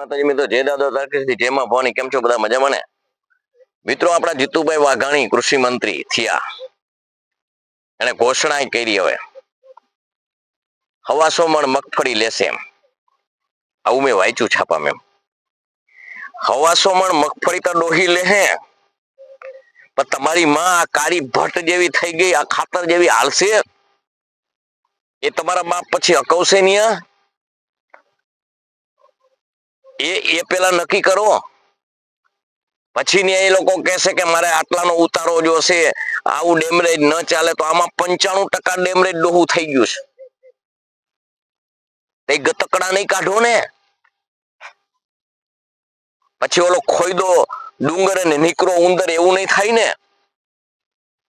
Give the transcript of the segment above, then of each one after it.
માતાજી, મિત્રો, જય દાદા તારકેશથી જયમાં ભવાની, કેમ છો બધા? મજામાં ને? મિત્રો, આપણા જીતુભાઈ વાઘાણી કૃષિ મંત્રી થયા. એને ઘોષણા કરી હવે. હવાસો મણ મગફળી લેશે એમ. આવું મેં વાંચ્યું છાપા મેમ હવાસો મણ મગફળી તો ડોહી લે પણ તમારી માં આ કાળી ભટ્ટ જેવી થઈ ગઈ, આ ખાતર જેવી હાલશે? એ તમારા બાપ પછી અકવશે નહીં? એ એ પેલા નક્કી કરો. પછી ને એ લોકો કહેશે કે મારે આટલાનો ઉતારો જોશે આવું ડેમરેજ ન ચાલે તો આમાં પંચાણું ટકા ડેમરેજ ડોહું થઈ ગયું છે. તે ગતકડા નહીં કાઢો ને. પછી ઓલો ખોઈદો ડુંગર અને નીકળો ઉંદર એવું નહીં થાય ને.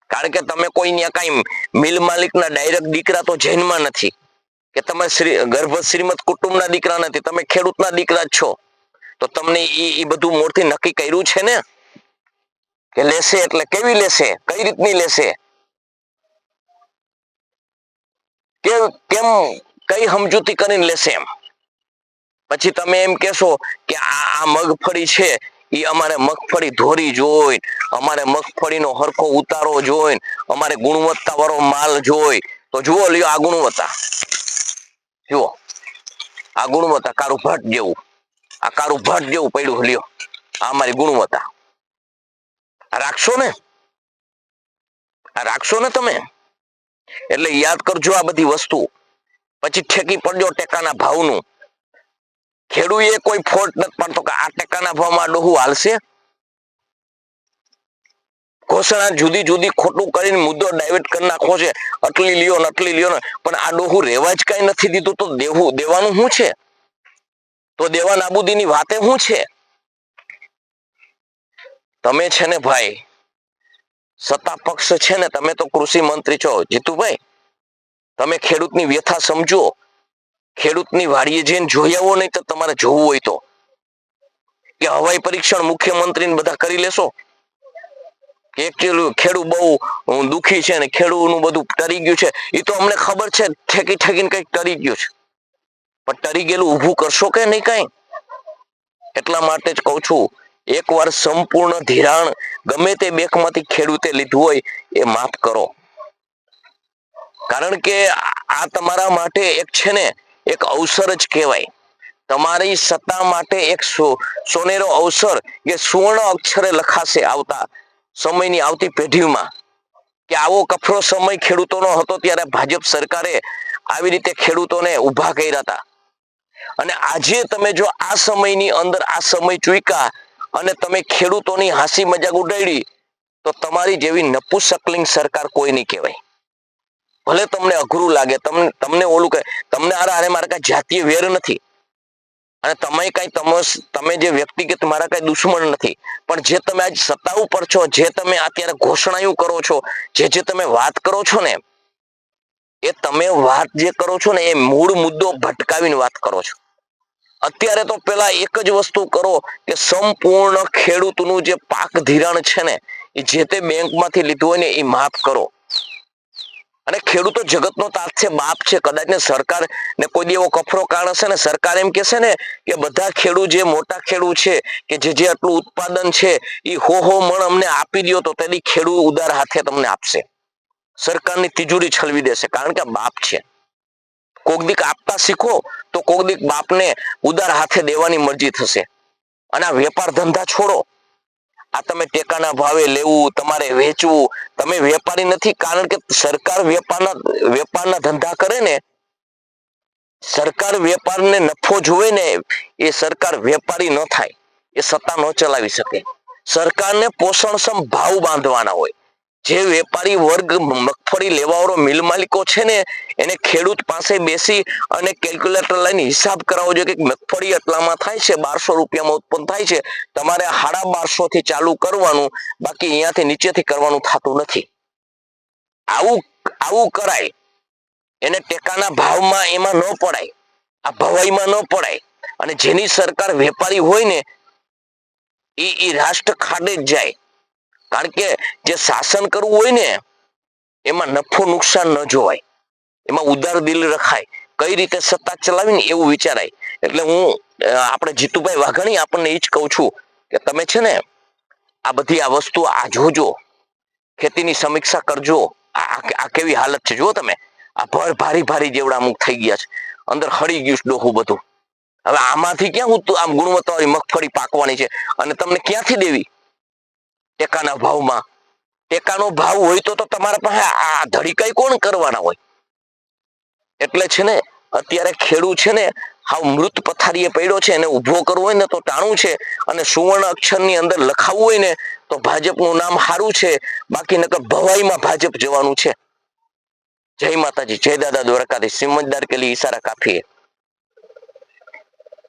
કારણ કે તમે કોઈ ત્યાં કઈ મિલ માલિકના ડાયરેક્ટ દીકરા તો જૈનમાં નથી. કે તમે શ્રી ગર્ભ શ્રીમદ કુટુંબના દીકરા નથી તમે ખેડૂતના દીકરા છો. તો તમને ઈ બધું મોરથી નક્કી કર્યું છે ને? કે લેશે એટલે કેવી લેશે? કઈ રીતની લેશે? કે કેમ, કઈ સમજૂતી કરીને લેશે એમ? પછી તમે એમ કહેશો કે આ મગફળી છે એ અમારે મગફળી ધોરી જોઈ, અમારે મગફળીનો હરખો ઉતારો જોઈ, અમારે ગુણવત્તા વાળો માલ જોઈ. તો જુઓ લ્યો આ ગુણવત્તા. આ ગુણવત્તા કારું ભટ્ટ જેવું. આ કારું ભટ્ટ જેવું પડ્યું લ્યો. આ અમારી ગુણવત્તા. રાખશો ને? આ રાખશો ને તમે? એટલે યાદ કરજો આ બધી વસ્તુ. પછી ઠેકી પડજો ટેકાના ભાવનું. ખેડૂએ કોઈ ફોલ્ટ નથી પાડતો કે આ ટેકાના ભાવમાં ડોહું હાલશે? ઘોષણા જુદી જુદી ખોટું કરીને મુદ્દો ડાયવર્ટ કરી નાખવો છે. અટલી લ્યો ને અટલી લ્યો ને. પણ આ ડોહું રેવા જ કઈ નથી દીધું તો દેવું દેવાનું શું છે? તો દેવા નાબૂદીની વાતે શું છે? તમે છે ને ભાઈ, સત્તા પક્ષ છે ને તમે તો કૃષિ મંત્રી છો, જીતુભાઈ. તમે ખેડૂતની વ્યથા સમજો. ખેડૂતની વાડીએ જઈને જોઈ આવો, નહીં તો તમારે જોવું હોય તો. કે હવાઈ પરીક્ષણ મુખ્યમંત્રીને બધા કરી લેશો? એકચ્યુઅલી ખેડૂત બહુ દુખી છે અને ખેડૂતનું બધું ટરી ગયું છે. એ તો અમને ખબર છે, ઠેકી ઠેકીને કંઈક ટરી ગયું છે. પણ ટરી ગયેલું ઊભું કરશો કે નહીં કઈ? એટલા માટે જ કહું છું, એકવાર સંપૂર્ણ ધિરાણ ગમે તે બેંકમાંથી ખેડૂતે લીધું હોય, એ માફ કરો. કારણ કે આ તમારા માટે એક છે ને, એક અવસર જ કહેવાય. તમારી સત્તા માટે એક સોનેરો અવસર કે સુવર્ણ અક્ષરે લખાશે આવતા. સમયની આવતી પેઢીમાં કે આવો કફરો સમય ખેડૂતોનો હતો ત્યારે ભાજપ સરકારે આવી રીતે ખેડૂતોને ઊભા કર્યા હતા. અને આજે તમે જો આ સમયની અંદર આ સમય ચૂક્યા અને તમે ખેડૂતોની હાસી મજાક ઉડાડી, તો તમારી જેવી નપુસકલિંગ સરકાર કોઈ નહીં કહેવાય. ભલે તમને અઘરું લાગે, તમને તમને ઓલું કે તમને આરે મારે કાંઈ જાતીય વેર નથી. અને તમે કઈ તમે જે વ્યક્તિગત મારા કઈ દુશ્મન નથી, પણ જે તમે આજ સત્તા ઉપર છો, જે તમે અત્યારે ઘોષણાયું કરો છો, જે જે તમે વાત કરો છો ને, એ તમે વાત જે કરો છો ને, એ મૂળ મુદ્દો ભટકાવીને વાત કરો છો. અત્યારે તો પેલા એક જ વસ્તુ કરો કે સંપૂર્ણ ખેડૂતનું જે પાક ધિરાણ છે ને, એ જે તે બેંકમાંથી લીધું હોય ને, એ માફ કરો. અને ખેડૂતો જગતનો તાત છે બાપ છે. કદાચ ને સરકાર ને કોઈ દી એવો કફરો કાળ હશે ને સરકાર એમ કહેશે ને કે બધા ખેડૂત જે મોટા ખેડૂત છે કે જે જે આટલું ઉત્પાદન છે એ હો હો મણ અમને આપી દ્યો તો તેની ખેડૂત ઉદાર હાથે તમને આપશે. સરકારની તિજોરી છલવી દેશે, કારણ કે બાપ છે. કોક દીક આપતા શીખો તો કોક દીક બાપને ઉદાર હાથે દેવાની મરજી થશે. અને આ વેપાર ધંધા છોડો. આ તમે ટેકાના ભાવે લેવું, તમારે વેચવું, તમે વેપારી નથી, કારણ કે સરકાર વેપારના વેપારના ધંધા કરે ને, સરકાર વેપારને નફો જોવે ને, એ સરકાર વેપારી ન થાય, એ સત્તા ન ચલાવી શકે. સરકારને પોષણક્ષમ ભાવ બાંધવાના હોય. જે વેપારી વર્ગ મગફળી લેવાવાળો મિલ માલિકો છે ને, એને ખેડૂત પાસે બેસી અને કેલ્ક્યુલેટર લઈને હિસાબ કરાવવો જોઈએ કે મગફળી એટલામાં થાય છે, બારસો રૂપિયામાં ઉત્પન્ન થાય છે, તમારે સાડા બારસો થી ચાલુ કરવાનું, બાકી અહીંયાથી નીચેથી કરવાનું થતું નથી. આવું આવું કરાય, એને ટેકાના ભાવમાં એમાં ન પડાય, આ ભવાઈમાં ન પડાય, અને જેની સરકાર વેપારી હોય ને એ રાષ્ટ્ર ખાડે જ જાય. કારણ કે જે શાસન કરવું હોય ને, એમાં નફો નુકસાન ન જોવાય. એમાં ઉદાર દિલ રખાય. કઈ રીતે સત્તા ચલાવીને એવું વિચારાય. એટલે હું આપણે જીતુભાઈ વાઘાણી, આપણને એ જ કહું છું કે તમે છે ને, આ બધી આ વસ્તુ આ જોજો. ખેતીની સમીક્ષા કરજો. આ કેવી હાલત છે? જુઓ તમે. આ ભર ભારી ભારી જેવડા અમુક થઈ ગયા છે. અંદર હળી ગયું ડોહું બધું. હવે આમાંથી ક્યાં હું આમ ગુણવત્તાવાળી મગફળી પાકવાની છે? અને તમને ક્યાંથી દેવી? ટેકાના ભાવમાં. ટેકાનો ભાવ હોય તો તમારા પાસે આ ધડી કઈ કોણ કરવાના હોય? એટલે છે ને, અત્યારે ખેડૂત છે ને, હાવ મૃત પથારીએ પડ્યો છે, એને ઊભો કરવો હોય ને તો ટાણું છે, અને સુવર્ણ અક્ષરની અંદર લખાવવું હોય ને, તો ભાજપનું નામ સારું છે, બાકી નકર ભવાઈમાં ભાજપ જવાનું છે. જય માતાજી, જય દાદા દ્વારકાધીશ, સિમજદાર કે ઈશારા કાફી